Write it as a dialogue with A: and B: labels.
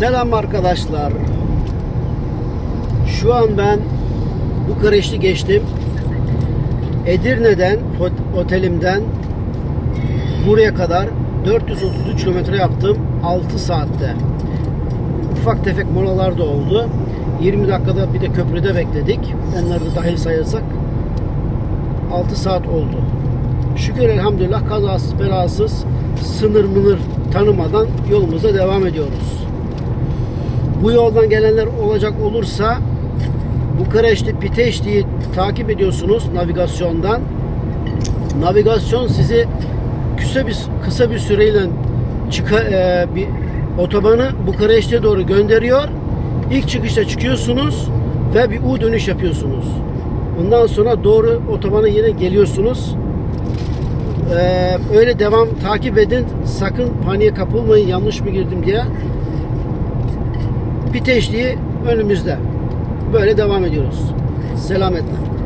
A: Selam arkadaşlar. Şu an ben Bukarest'i geçtim. Edirne'den, otelimden buraya kadar 433 kilometre yaptım 6 saatte. Ufak tefek molalar da oldu. 20 dakikada bir de köprüde bekledik. Onları da dahil sayarsak 6 saat oldu. Şükür elhamdülillah kazasız belasız sınır mınır tanımadan yolumuza devam ediyoruz. Bu yoldan gelenler olacak olursa Bukareşti Piteşti'yi takip ediyorsunuz navigasyondan. Navigasyon sizi kısa bir kısa bir süreyle çıka, e, bir otobanı Bukareşti'ye doğru gönderiyor. İlk çıkışta çıkıyorsunuz ve bir U dönüş yapıyorsunuz. Ondan sonra doğru otobana yine geliyorsunuz. Ee, öyle devam takip edin. Sakın paniğe kapılmayın yanlış mı girdim diye. Piteşliği önümüzde. Böyle devam ediyoruz. Selametle.